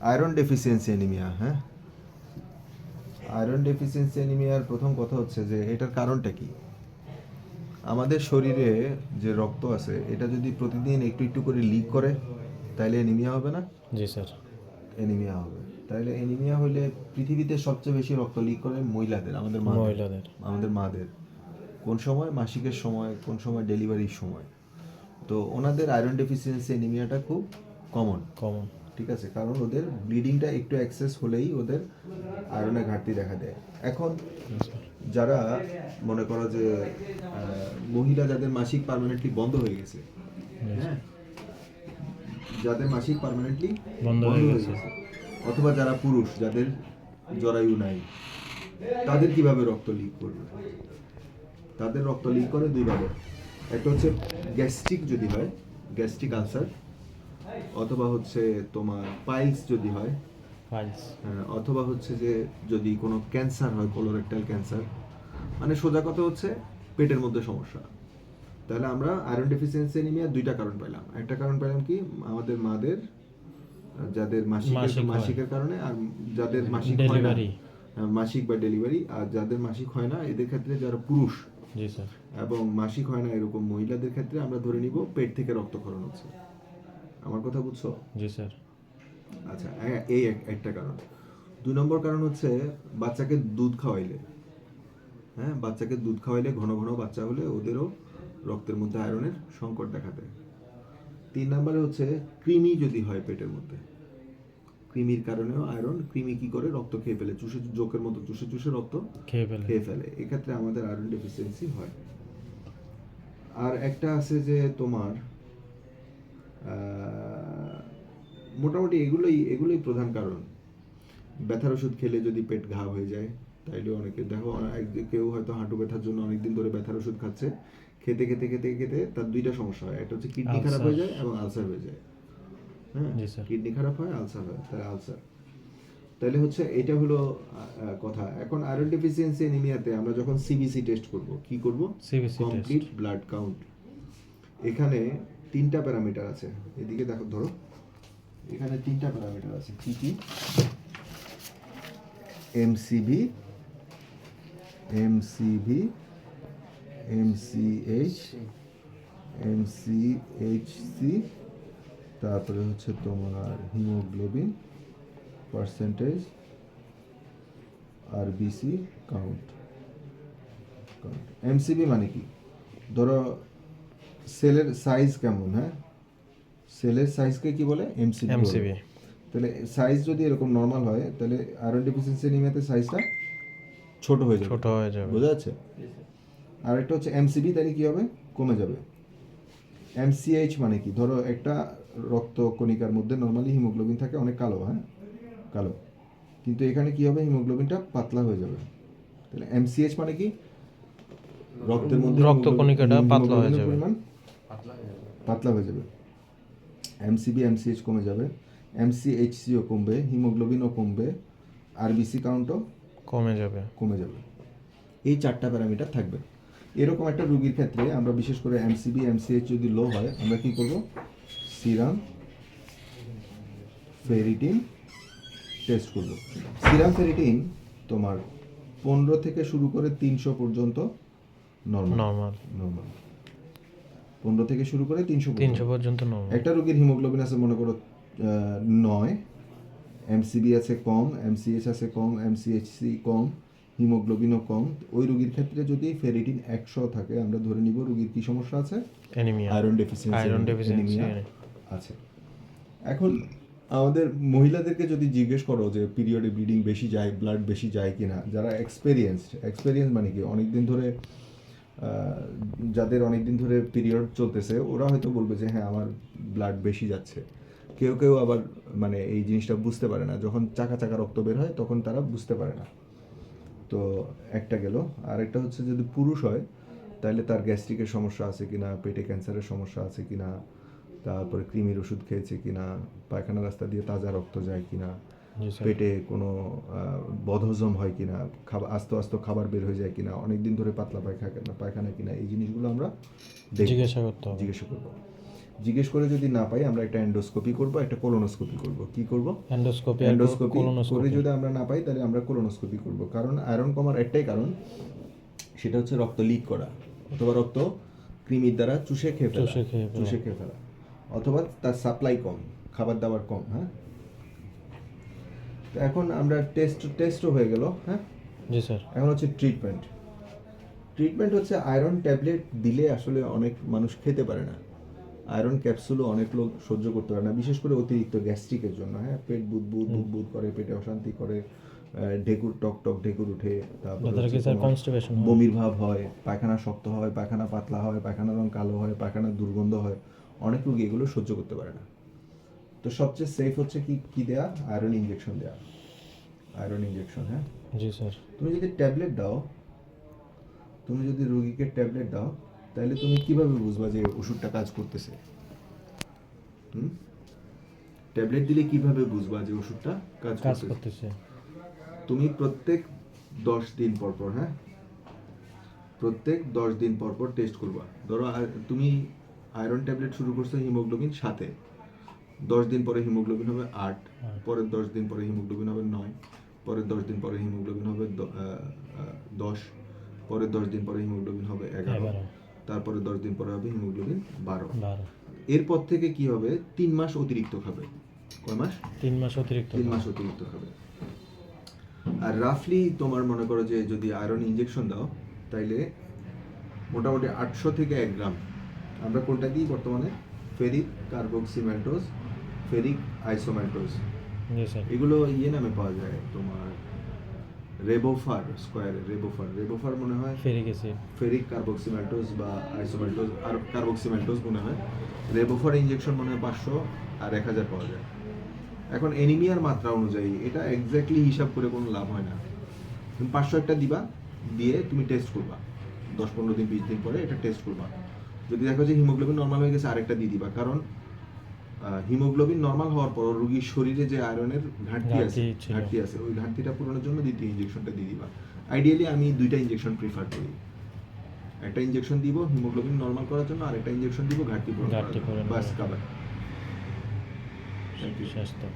Iron deficiency anaemia হ্যাঁ? Iron deficiency অ্যানিমিয়ার প্রথম কথা হচ্ছে যে এটার কারণটা কি? আমাদের শরীরে যে রক্ত আছে এটা যদি প্রতিদিন একটু একটু করে লিক করে তাহলে অ্যানিমিয়া হবে না? জি স্যার। অ্যানিমিয়া হবে। তাহলে অ্যানিমিয়া হলে পৃথিবীতে সবচেয়ে বেশি রক্ত লিক করে মহিলাদের আমাদের মহিলাদের। আমাদের মাদের। কোন সময়? মাসিকের সময় কোন সময়? ডেলিভারির সময়। তো ওনাদের আয়রন ডেফিসিয়েন্সি অ্যানিমিয়াটা খুব কমন কমন ঠিক আছে? কারণ ওদের ব্লিডিংটা একটু অ্যাক্সেস হলেই ওদের আয়রনের ঘাটতি দেখা দেয়। এখন যারা মনে করো যে মহিলা যাদের মাসিক পার্মানেন্টলি বন্ধ হয়ে গেছে হ্যাঁ? যাদের মাসিক পার্মানেন্টলি বন্ধ হয়ে গেছে। অথবা যারা পুরুষ যাদের জরায়ু নাই তাদের কীভাবে রক্ত লিক করবে? তাদের রক্ত লিক করে দুইভাবে একটা হচ্ছে গ্যাস্ট্রিক যদি হয় গ্যাস্ট্রিক আলসার অথবা হচ্ছে তোমার পাইলস যদি হয় ফাইলস হ্যাঁ, অথবা হচ্ছে যে যদি কোনো ক্যান্সার হয় কোলোরেক্টাল ক্যান্সার মানে সোজা কথা হচ্ছে পেটের মধ্যে সমস্যা। তাহলে আমরা আয়রন ডেফিসিয়েন্সি অ্যানিমিয়া দুইটা কারণ পেলাম একটা কারণ পেলাম কি আমাদের মাদের যাদের মাসিক মাসিকের কারণে আর যাদের মাসিক হয় না। হ্যাঁ, মাসিক বা ডেলিভারি আর যাদের মাসিক হয় না এদের ক্ষেত্রে যারা পুরুষ এবং মাসিক হয় না এরকম মহিলাদের ক্ষেত্রে আমরা ধরে নিব পেট থেকে রক্তক্ষরণ হচ্ছে। আমার কথা বুঝছ? জি স্যার। আচ্ছা এই এক- একটা কারণ। দুই নম্বর কারণ হচ্ছে বাচ্চাকে দুধ খাওয়াইলে। হ্যাঁ বাচ্চাকে দুধ খাওয়াইলে ঘন ঘন বাচ্চা হলে ওদেরও রক্তের মধ্যে আয়রনের সংকট দেখা দেয়। তিন নম্বরে হচ্ছে কৃমি যদি হয় পেটের মধ্যে কৃমির কারণেও আয়রন কৃমি কি করে? রক্ত খেয়ে ফেলে চুষে জোকের মতো চুষে চুষে রক্ত খেয়ে ফেলে। খেয়ে ফেলে। এক্ষেত্রে আমাদের আয়রন ডেফিসিয়েন্সি হয়। আর একটা আছে যে তোমার মোটামুটি এগুলোই এগুলোই প্রধান কারণ। ব্যথার ওষুধ খেলে যদি পেট ঘা হয়ে যায় তাইলে অনেকে দেখো কেউ হয়তো হাঁটু ব্যথার জন্য অনেকদিন ধরে ব্যথার ওষুধ খাচ্ছে। খেতে খেতে খেতে খেতে তার দুইটা সমস্যা হয়। একটা হচ্ছে কিডনি খারাপ হয়ে যায় এবং আলসার হয়ে যায়। হ্যাঁ কিডনি খারাপ হয় আলসার হয় তাহলে আলসার। তাহলে হচ্ছে এটা হলো কথা। এখন আয়রন ডেফিসিয়েন্সি অ্যানিমিয়াতে আমরা যখন সিবিসি টেস্ট করব কি করব? কমপ্লিট ব্লাড কাউন্ট এখানে তিনটা প্যারামিটার আছে। এদিকে দেখো, ধরো। এখানে তিনটা প্যারামিটার আছে। কি কি? এমসিবি এমসিভি এমসিএইচ এমসিএইচসি তারপরে হচ্ছে তোমার হিমোগ্লোবিন পার্সেন্টেজ আর বিসি কাউন্ট এমসিবি মানে কি? ধরো সেলের সাইজ কেমন হ্যাঁ? সেলের সাইজকে কি বলে? এমসিবি এমসিবি তাহলে সাইজ যদি এরকম নর্মাল হয় তাহলে আয়রন ডেফিসিয়েন্সি অ্যানিমিয়াতে সাইজটা ছোট হয়ে যাবে। ছোট হয়ে যাবে। বোঝা যাচ্ছে? আর একটা হচ্ছে এমসিবি তাহলে কি হবে? কমে যাবে। এমসিএইচ মানে কি? ধরো একটা রক্ত কণিকার মধ্যে নর্মালি হিমোগ্লোবিন থাকে অনেক কালো হ্যাঁ? কালো। কিন্তু এখানে কি হবে? হিমোগ্লোবিনটা পাতলা হয়ে যাবে। তাহলে এমসিএইচ মানে কি? রক্তের মধ্যে রক্ত কণিকাটা পাতলা হয়ে যাবে। পরিমাণ পাতলা হয়ে যাবে। এমসিবি এমসিএইচ কমে যাবে। এমসিএইচসিও কমবে হিমোগ্লোবিনও কমবে আরবিসি কাউন্টও কমে যাবে। কমে যাবে। এই চারটা প্যারামিটার থাকবে। এরকম একটা রোগীর ক্ষেত্রে আমরা বিশেষ করে এমসিবি এমসিএইচ যদি লো হয় আমরা কি করব? সিরাম ফেরিটিন টেস্ট করব। সিরাম ফেরিটিন তোমার পনেরো থেকে শুরু করে তিনশো পর্যন্ত নর্মাল নর্মাল নর্মাল পনেরো থেকে শুরু করে তিনশো তিনশো পর্যন্ত একটা রোগীর হিমোগ্লোবিন আছে মনে করো নয় এমসিবি আছে কম এমসিএইচ আছে কম এমসিএইচসি কম হিমোগ্লোবিনও কম। ওই রোগীর ক্ষেত্রে যদি ফেরিটিন একশো থাকে আমরা ধরে নিব রোগীর কি সমস্যা আছে? Iron deficiency iron deficiency. আছে। এখন আমাদের মহিলাদেরকে যদি জিজ্ঞেস করো যে পিরিয়ডে ব্লিডিং বেশি যায় ব্লাড বেশি যায় কিনা যারা এক্সপেরিয়েন্সড এক্সপেরিয়েন্স মানে কি? অনেকদিন ধরে যাদের অনেক দিন ধরে পিরিয়ড চলতেছে, ওরা হয়তো বলবে যে হ্যাঁ আমার ব্লাড বেশি যাচ্ছে। কেউ কেউ আবার মানে এই জিনিসটা বুঝতে পারে না। যখন চাকা চাকা রক্ত বের হয়, তখন তারা বুঝতে পারে না। তো একটা গেল। আর একটা হচ্ছে যদি পুরুষ হয়, তাহলে তার গ্যাস্ট্রিকের সমস্যা আছে কিনা, পেটে ক্যান্সারের সমস্যা আছে কিনা, তারপরে কৃমির ওষুধ খেয়েছে কিনা, পায়খানা রাস্তা দিয়ে তাজা রক্ত যায় কিনা পেটে কোনো বদহজম হয় কিনা খাবার আস্তে আস্তে খাবার বের হয়ে যায় কিনা অনেক দিন ধরে পাতলা পায়খানা পায়খানা কিনা এই জিনিসগুলো আমরা জিজ্ঞাসা করতে হবে। জিজ্ঞাসা করব। জিজ্ঞেস করে যদি না পাই আমরা একটা এন্ডোস্কোপি করব একটা কোলোনোস্কোপি করব। কি করব? এন্ডোস্কোপি এন্ডোস্কোপি করে যদি আমরা না পাই তাহলে আমরা কোলোনোস্কোপি করব। কারণ আয়রন কমার একটাই কারণ সেটা হচ্ছে রক্ত লিক করা অথবা রক্ত কৃমির দ্বারা চুষে খেয়ে চুষে খেয়ে ফেলা। চুষে খেয়ে ফেলা। অথবা তার সাপ্লাই কম খাবার দাবার কম হ্যাঁ? তো এখন আমরা টেস্ট টেস্টও হয়ে গেল হ্যাঁ? জি স্যার। এখন হচ্ছে ট্রিটমেন্ট ট্রিটমেন্ট হচ্ছে আয়রন ট্যাবলেট দিলে আসলে অনেক মানুষ খেতে পারে না। আয়রন ক্যাপসুলও অনেক লোক সহ্য করতে পারে না বিশেষ করে অতিরিক্ত গ্যাস্ট্রিকের জন্য হ্যাঁ? পেট বুদ বুদ বুদ বুদ করে পেটে অশান্তি করে ঢেকুর টক টক ঢেকুর উঠে তারপর বমির ভাব হয় পায়খানা শক্ত হয় পায়খানা পাতলা হয় পায়খানা রং কালো হয় পায়খানা দুর্গন্ধ হয় অনেক রোগী এগুলো সহ্য করতে পারে না। তো সবচেয়ে সেফ হচ্ছে কি কি দেয়া? আয়রন ইনজেকশন দেয়া। আয়রন ইনজেকশন হ্যাঁ? জি স্যার। তুমি যদি ট্যাবলেট দাও তুমি যদি রোগীকে ট্যাবলেট দাও তাহলে তুমি কীভাবে বুঝবা যে ওষুধটা কাজ করতেছে? হুম? ট্যাবলেট দিলে কীভাবে বুঝবা যে ওষুধটা কাজ করতেছে? তুমি প্রত্যেক দশ দিন পর পর হ্যাঁ? প্রত্যেক দশ দিন পর পর টেস্ট করবা। ধরো তুমি আয়রন ট্যাবলেট শুরু করছ হিমোগ্লোবিন সাথে। দশ দিন পরে হিমোগ্লোবিন হবে আট। পরের দশ দিন পরে হিমোগ্লোবিন হবে নয় পরের দশ দিন পরে হিমোগ্লোবিন হবে দশ পরের দশ দিন পরে হিমোগ্লোবিন হবে এগারো তারপরে দশ দিন পরে হবে হিমোগ্লোবিন বারো। বারো। এরপর থেকে কি হবে? তিন মাস অতিরিক্ত খাবে। কয় মাস? তিন মাস অতিরিক্ত তিন মাস অতিরিক্ত খাবে। আর রাফলি তোমার মনে করো যে যদি আয়রন ইঞ্জেকশন দাও তাইলে মোটামুটি আটশো থেকে এক গ্রাম। আমরা কোনটা দিই বর্তমানে? ফেরিক কার্বক্সিমেন্টোজ ফেরিক স্যার এগুলো ইয়ে নামে পাওয়া যায় তোমার রেবোফার স্কোয়ারে রেবোফার। রেবোফার মনে হয় ফেরিক অ্যাসিড ফেরিক কার্বক্সিমেন্টোজ বা আইসোমেন্টোজ আর কার্বক্সিমেন্টোজ মনে হয়। রেবোফার ইনজেকশন মনে হয় পাঁচশো আর এক হাজার পাওয়া যায়। এখন এনিমিয়ার মাত্রা অনুযায়ী এটা এক্স্যাক্টলি হিসাব করে কোনো লাভ হয় না। তুমি পাঁচশো একটা দিবা দিয়ে তুমি টেস্ট করবা। দশ পনেরো দিন বিশ দিন পরে এটা টেস্ট করবা। যদি দেখো যে হিমোগ্লোবিন নর্মাল হয়ে গেছে আরেকটা দিয়ে দিবা। কারণ হিমোগ্লোবিন নর্মাল হওয়ার পর রোগীর শরীরে যে আয়রনের ঘাটতি আছে ঘাটতি আছে ওই ঘাটতিটা পূরণের জন্য দ্বিতীয় ইনজেকশনটা দিয়ে দিবা। আইডিয়ালি আমি দুইটা ইনজেকশন প্রিফার করি। একটা ইনজেকশন দিব হিমোগ্লোবিন নর্মাল করার জন্য আর একটা ইনজেকশন দিব ঘাটতি পূরণ করার জন্য। বাস কাবার থ্যাংক ইউ স্বাস্থ্য।